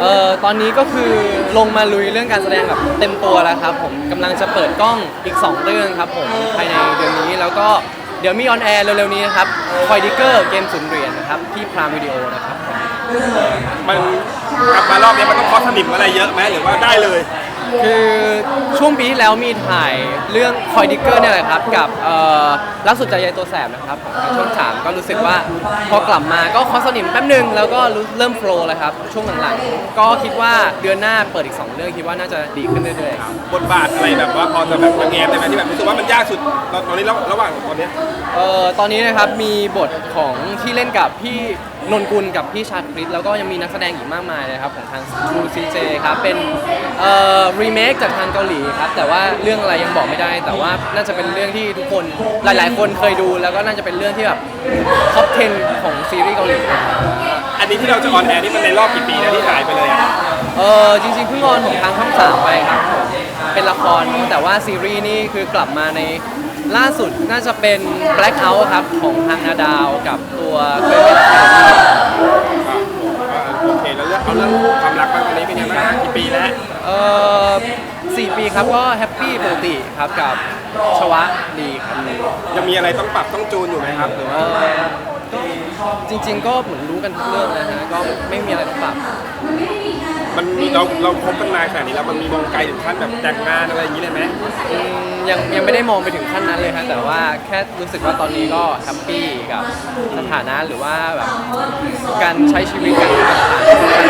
เอ่อตอนนี้ก็คือลงมาลุยเรื่องการแสดงแบบเต็มตัวแล้วครับผมกำลังจะเปิดกล้องอีก 2 เรื่องครับผมภายในเดือนนี้แล้วก็เดี๋ยวมีออนแอร์เร็วๆนี้นะครับคอยดิเกอร์เกมศูนย์เหรียญนะครับที่พรามวิดีโอนะครับ มันกลับมารอบนี้มันต้องคอสสนิมอะไรเยอะไหมหรือว่าได้เลย คือช่วงปีที่แล้วมีถ่ายเรื่องคอยดิเกอร์เนี่ยแหละครับ กับเอ่อรักสุดใจยายตัวแสบนะครับของทางช่องสามก็รู้สึกว่าพอกลับมาก็คอสนิมแป๊บหนึงแล้วก็รู้เริ่มโฟล์เลยครับ ช่วงหลังๆก็คิดว่าเดือนหน้าเปิดอีก 2 เรื่องคิดว่าน่าจะดีขึ้นเรื่อยๆบทบาทอะไรแบบว่าพอจะแบบมาแง้มได้ไหมที่แบบรู้สึกว่ามันยากสุดตอนตอนนี้ระระหว่างตอนเนี้ย เอ่อตอนนี้นะครับมีบทของที่เล่นกับพี่ นนกุลกับพี่ชาคริตแล้วก็ยังมีนักแสดงอีกมากมายเลยครับของทาง True CJ ครับเป็นเอ่อรีเมคจากทางเกาหลีครับแต่ว่าเรื่องอะไรยังบอกไม่ได้ แต่ว่าน่าจะเป็นเรื่องที่ทุกคนหลาย ๆ คนเคยดูแล้วก็น่าจะเป็นเรื่องที่แบบท็อป 10 ของซีรีส์เกาหลีอันนี้ที่เราจะออนแอร์นี่มันในรอบกี่ปีแล้วที่หายไปเลยอะเออจริงๆเพิ่งออนของทางช่องสามไปครับเป็นละครเนอะแต่ว่าซีรีส์นี่คือกลับมาในล่าสุดน่าจะเป็น Black Out ครับของทางนาดาวกับตัวเคยเล่น โอเคแล้วเรื่องเอาเรื่องความรักบ้างตอนนี้เป็นยังไงบ้างกี่ปีแล้วเออสี่ปีครับก็แฮปปี้ปกติครับกับชวะดีครับยังมีอะไรต้องปรับต้องจูนอยู่ไหมครับหรือเอว่าอจริง ๆ ก็เหมือนรู้กันทุกเรื่องนะฮะก็ไม่มีอะไรต้องปรับ มันมีเราเราคบกันนานขนาดนี้แล้วมันมีมองไกลถึงขั้นแบบแต่งงานอะไรอย่างนี้เลยไหมอืมยังยังไม่ได้มองไปถึงขั้นนั้นเลยฮะแต่ว่าแค่รู้สึกว่าตอนนี้ก็แฮปปี้กับสถานะหรือว่าแบบการใช้ชีวิตกันมาตรฐาน